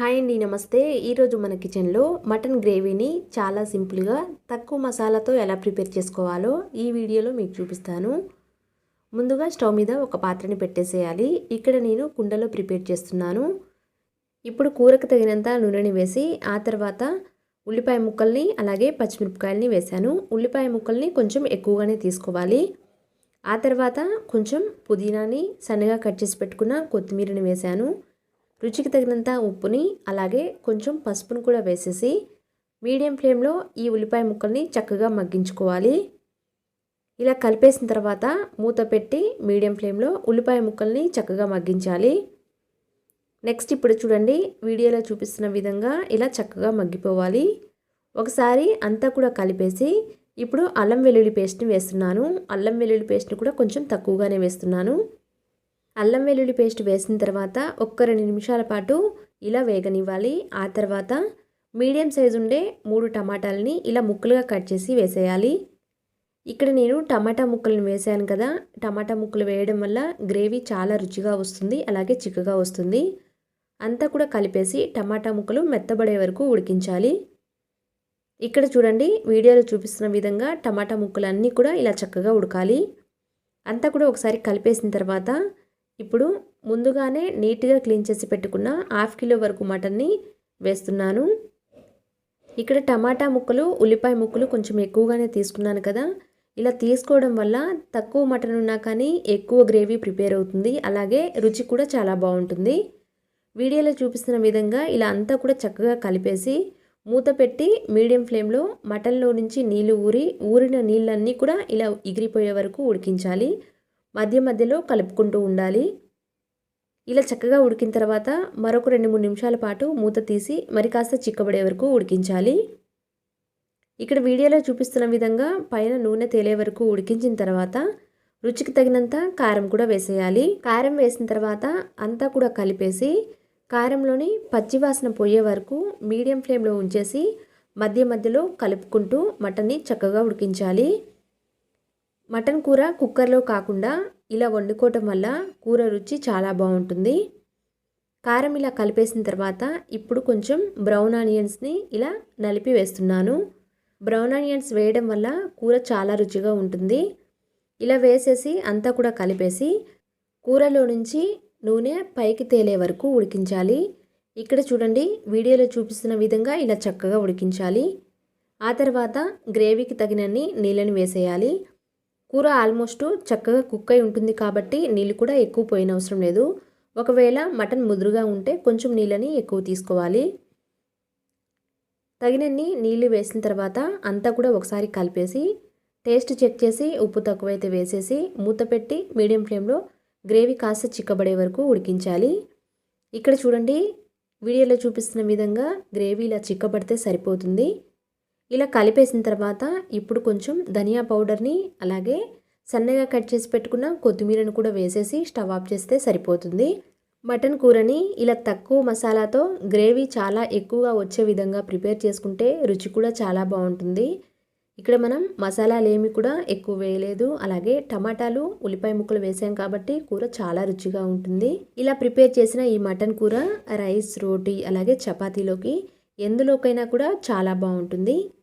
Hi అండి నమస్తే. ఈరోజు మన కిచెన్లో మటన్ గ్రేవీని చాలా సింపుల్గా తక్కువ మసాలాతో ఎలా ప్రిపేర్ చేసుకోవాలో ఈ వీడియోలో మీకు చూపిస్తాను. ముందుగా స్టవ్ మీద ఒక పాత్రని పెట్టేసేయాలి. ఇక్కడ నేను కుండలో ప్రిపేర్ చేస్తున్నాను. ఇప్పుడు కూరకు తగినంత నూనెని వేసి ఆ తర్వాత ఉల్లిపాయ ముక్కల్ని అలాగే పచ్చిమిరపకాయలని వేశాను. ఉల్లిపాయ ముక్కల్ని కొంచెం ఎక్కువగానే తీసుకోవాలి. ఆ తర్వాత కొంచెం పుదీనాని సన్నగా కట్ చేసి పెట్టుకున్న కొత్తిమీరని వేశాను. రుచికి తగినంత ఉప్పుని అలాగే కొంచెం పసుపును కూడా వేసేసి మీడియం ఫ్లేమ్లో ఈ ఉల్లిపాయ ముక్కల్ని చక్కగా మగ్గించుకోవాలి. ఇలా కలిపేసిన తర్వాత మూత పెట్టి మీడియం ఫ్లేమ్లో ఉల్లిపాయ ముక్కల్ని చక్కగా మగ్గించాలి. నెక్స్ట్ ఇప్పుడు చూడండి వీడియోలో చూపిస్తున్న విధంగా ఇలా చక్కగా మగ్గిపోవాలి. ఒకసారి అంతా కూడా కలిపేసి ఇప్పుడు అల్లం వెల్లుల్లి పేస్ట్ని వేస్తున్నాను. అల్లం వెల్లుల్లి పేస్ట్ని కూడా కొంచెం తక్కువగానే వేస్తున్నాను. అల్లం వెల్లుల్లి పేస్ట్ వేసిన తర్వాత ఒక్క రెండు నిమిషాల పాటు ఇలా వేగనివ్వాలి. ఆ తర్వాత మీడియం సైజు ఉండే మూడు టమాటాలని ఇలా ముక్కలుగా కట్ చేసి వేసేయాలి. ఇక్కడ నేను టమాటా ముక్కలను వేసాను కదా. టమాటా ముక్కలు వేయడం వల్ల గ్రేవీ చాలా రుచిగా వస్తుంది అలాగే చిక్కగా వస్తుంది. అంతా కూడా కలిపేసి టమాటా ముక్కలు మెత్తబడే వరకు ఉడికించాలి. ఇక్కడ చూడండి వీడియోలో చూపిస్తున్న విధంగా టమాటా ముక్కలు అన్నీ కూడా ఇలా చక్కగా ఉడకాలి. అంతా కూడా ఒకసారి కలిపేసిన తర్వాత ఇప్పుడు ముందుగానే నీట్గా క్లీన్ చేసి పెట్టుకున్న హాఫ్ కిలో వరకు మటన్ని వేస్తున్నాను. ఇక్కడ టమాటా ముక్కలు ఉల్లిపాయ ముక్కలు కొంచెం ఎక్కువగానే తీసుకున్నాను కదా. ఇలా తీసుకోవడం వల్ల తక్కువ మటన్ ఉన్నా కానీ ఎక్కువ గ్రేవీ ప్రిపేర్ అవుతుంది. అలాగే రుచి కూడా చాలా బాగుంటుంది. వీడియోలో చూపిస్తున్న విధంగా ఇలా అంతా కూడా చక్కగా కలిపేసి మూత పెట్టి మీడియం ఫ్లేమ్లో మటన్లో నుంచి నీళ్ళు ఊరి ఊరిన నీళ్ళన్నీ కూడా ఇలా ఎగిరిపోయే వరకు ఉడికించాలి. మధ్య మధ్యలో కలుపుకుంటూ ఉండాలి. ఇలా చక్కగా ఉడికిన తర్వాత మరొక రెండు మూడు నిమిషాల పాటు మూత తీసి మరి కాస్త చిక్కబడే వరకు ఉడికించాలి. ఇక్కడ వీడియోలో చూపిస్తున్న విధంగా పైన నూనె తేలే వరకు ఉడికించిన తర్వాత రుచికి తగినంత కారం కూడా వేసేయాలి. కారం వేసిన తర్వాత అంతా కూడా కలిపేసి కారంలోని పచ్చివాసన పోయే వరకు మీడియం ఫ్లేమ్లో ఉంచేసి మధ్య మధ్యలో కలుపుకుంటూ మటన్ని చక్కగా ఉడికించాలి. మటన్ కూర కుక్కర్లో కాకుండా ఇలా వండుకోవటం వల్ల కూర రుచి చాలా బాగుంటుంది. కారం ఇలా కలిపేసిన తర్వాత ఇప్పుడు కొంచెం బ్రౌన్ ఆనియన్స్ని ఇలా నలిపి వేస్తున్నాను. బ్రౌన్ ఆనియన్స్ వేయడం వల్ల కూర చాలా రుచిగా ఉంటుంది. ఇలా వేసేసి అంతా కూడా కలిపేసి కూరలో నుంచి నూనె పైకి తేలే వరకు ఉడికించాలి. ఇక్కడ చూడండి వీడియోలో చూపిస్తున్న విధంగా ఇలా చక్కగా ఉడికించాలి. ఆ తర్వాత గ్రేవీకి తగినన్ని నీళ్ళని వేసేయాలి. కూర ఆల్మోస్ట్ చక్కగా కుక్ అయి ఉంటుంది కాబట్టి నీళ్ళు కూడా ఎక్కువ పోయిన అవసరం లేదు. ఒకవేళ మటన్ ముదురుగా ఉంటే కొంచెం నీళ్ళని ఎక్కువ తీసుకోవాలి. తగినన్ని నీళ్ళు వేసిన తర్వాత అంతా కూడా ఒకసారి కలిపేసి టేస్ట్ చెక్ చేసి ఉప్పు తక్కువైతే వేసేసి మూత పెట్టి మీడియం ఫ్లేమ్లో గ్రేవీ కాస్త చిక్కబడే వరకు ఉడికించాలి. ఇక్కడ చూడండి వీడియోలో చూపిస్తున్న విధంగా గ్రేవీ ఇలా చిక్కబడితే సరిపోతుంది. ఇలా కలిపేసిన తర్వాత ఇప్పుడు కొంచెం ధనియా పౌడర్ని అలాగే సన్నగా కట్ చేసి పెట్టుకున్న కొత్తిమీరను కూడా వేసేసి స్టవ్ ఆఫ్ చేస్తే సరిపోతుంది. మటన్ కూరని ఇలా తక్కువ మసాలాతో గ్రేవీ చాలా ఎక్కువగా వచ్చే విధంగా ప్రిపేర్ చేసుకుంటే రుచి కూడా చాలా బాగుంటుంది. ఇక్కడ మనం మసాలాలు ఏమి కూడా ఎక్కువ వేయలేదు. అలాగే టమాటాలు ఉల్లిపాయ ముక్కలు వేసాం కాబట్టి కూర చాలా రుచిగా ఉంటుంది. ఇలా ప్రిపేర్ చేసిన ఈ మటన్ కూర రైస్ రోటీ అలాగే చపాతీలోకి ఎందులోకైనా కూడా చాలా బాగుంటుంది.